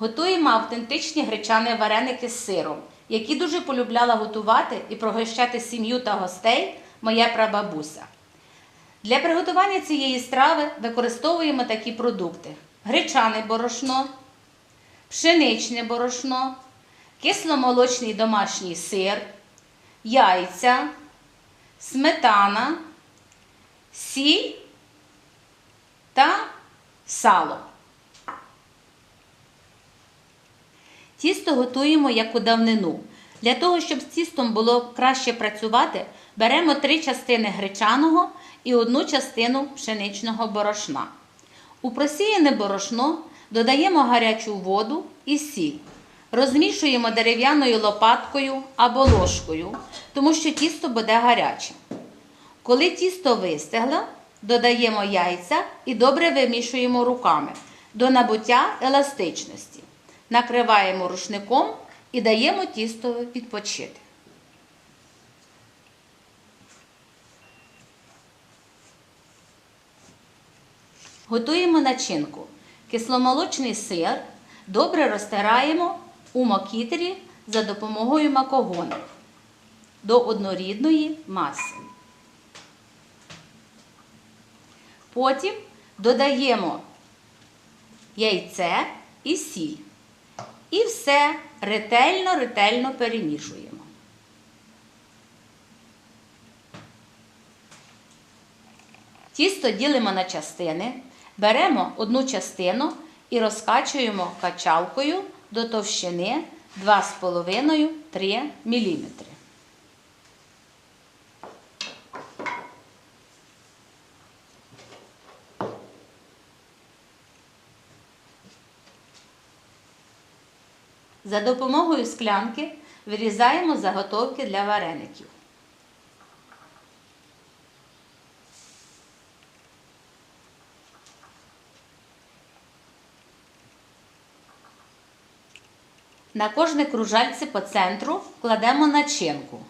Готуємо автентичні гречані вареники з сиром, які дуже полюбляла готувати і пригощати сім'ю та гостей моя прабабуся. Для приготування цієї страви використовуємо такі продукти: гречане борошно, пшеничне борошно, кисломолочний домашній сир, яйця, сметана, сіль та сало. Тісто готуємо як у давнину. Для того, щоб з тістом було краще працювати, беремо три частини гречаного і одну частину пшеничного борошна. У просіяне борошно додаємо гарячу воду і сіль. Розмішуємо дерев'яною лопаткою або ложкою, тому що тісто буде гаряче. Коли тісто вистигло, додаємо яйця і добре вимішуємо руками до набуття еластичності. Накриваємо рушником і даємо тістові відпочити. Готуємо начинку. Кисломолочний сир добре розтираємо у макітері за допомогою макогону до однорідної маси. Потім додаємо яйце і сіль. І все ретельно-ретельно перемішуємо. Тісто ділимо на частини, беремо одну частину і розкачуємо качалкою до товщини 2,5-3 мм. За допомогою склянки вирізаємо заготовки для вареників. На кожне кружальце по центру кладемо начинку.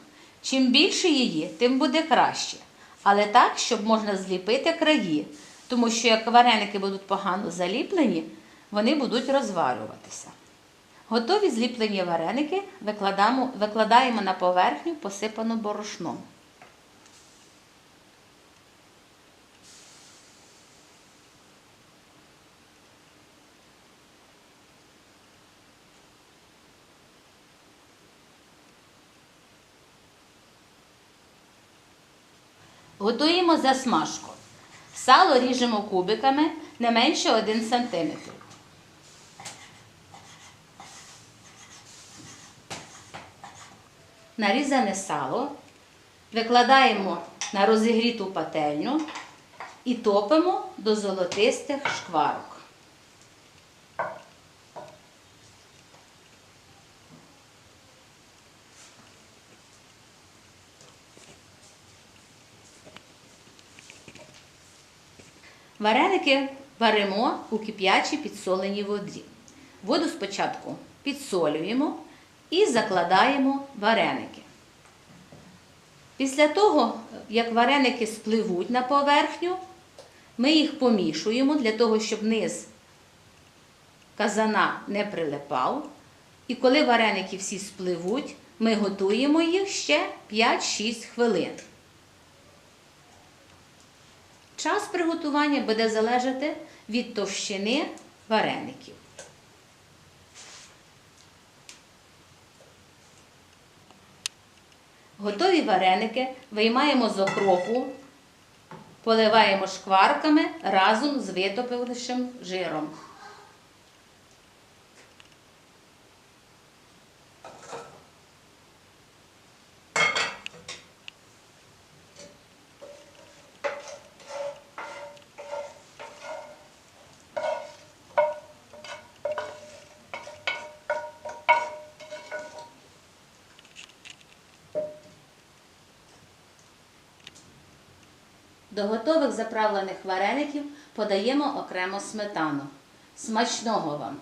Чим більше її, тим буде краще. Але так, щоб можна зліпити краї, тому що як вареники будуть погано заліплені, вони будуть розвалюватися. Готові зліплені вареники викладаємо, на поверхню, посипану борошном. Готуємо засмажку. Сало ріжемо кубиками не менше 1 см. Нарізане сало викладаємо на розігріту пательню і топимо до золотистих шкварок. Вареники варимо у кип'ячій підсоленій воді. Воду спочатку підсолюємо і закладаємо вареники. Після того, як вареники спливуть на поверхню, ми їх помішуємо для того, щоб низ казана не прилипав. І коли вареники всі спливуть, ми готуємо їх ще 5-6 хвилин. Час приготування буде залежати від товщини вареників. Готові вареники виймаємо з окропу, поливаємо шкварками разом з витопившим жиром. До готових заправлених вареників подаємо окремо сметану. Смачного вам!